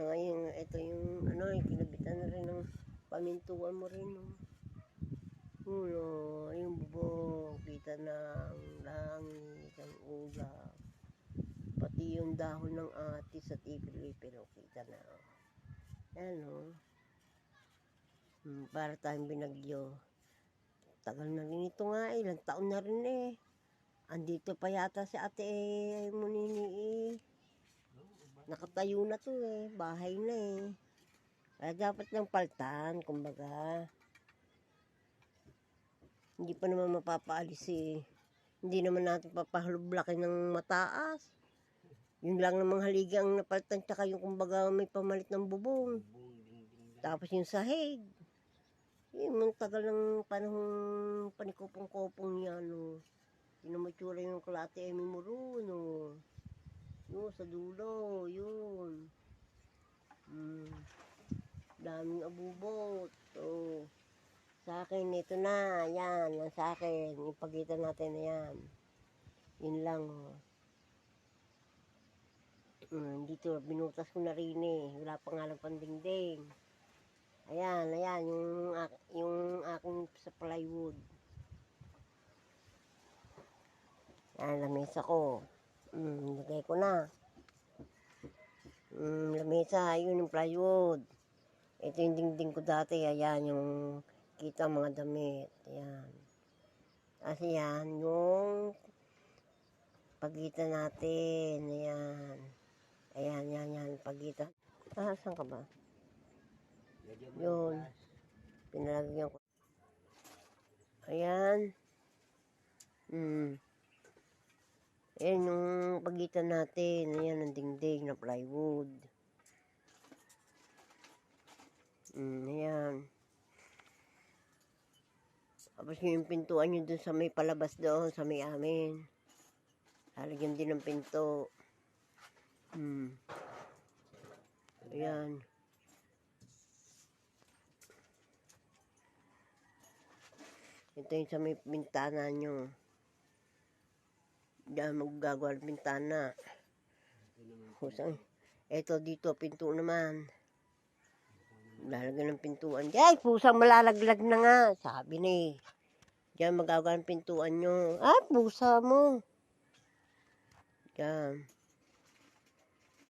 na ngayon, ito yung, ano, kinabitan na rin ng pamintuan mo rin, no? Ulo, yung bubong, kita ng langit, ang ulap. Pati yung dahon ng atis at ipil-ipil, oh, kita na. oh. Yan, no? Hmm, para tayong binagyo. Tagal na rin ito nga, eh. ilang taon na rin eh. Andito pa yata si ate eh, Munini eh. Nakatayo na to eh, bahay na eh. Kaya dapat lang paltan, kumbaga. Hindi pa naman mapapaalis eh. Hindi naman natin papahulublakin ng mataas. Yun lang namang haligi ang napaltan, tsaka yung kumbaga may pamalit ng bubong. Tapos yung sahig. Yung mga tagal ng panahong panikopong-kopong yan, no. Tinamatsura yung kalate Emi Muro, no. Yun, sa dulo, yun. Mm. Daming abubot. Oh. Sa akin, ito na. Yan, yan sa akin. Ipagitan natin na yan. Yun lang, oh. Mm, dito, binutas ko na rin eh. Wala pa nga lang pandingding. Ayan, ayan, yung, yung aking sa plywood. Ayan, lamesa ko. Mm, lagay ko na. Mm, lamesa, yun yung plywood. Ito yung dingding ko dati, ayan, yung kita mga damit. Ayan. Kasi yan, yung pagitan natin. Ayan. Ayan, yan, yan, pagitan. Ah, saan ka ba? Yun. Pinalagyan ko. Ayan. Hmm. Ayan yung pagitan natin. Ayan ang dingding na plywood. Hmm, ayan. Tapos yung pintuan nyo dun sa may palabas doon, sa may amin. Lalagyan din ng pinto. Hmm. Ayan. Ito yung sa may bintana nyo. Diyan maggagawa ng bintana. Kusang. Ito dito, pinto naman. Lalagyan ng pintuan. Ay, pusang malalaglag na nga. Sabi ni. Diyan magagawa ng pintuan nyo. Ah, pusa mo. Diyan.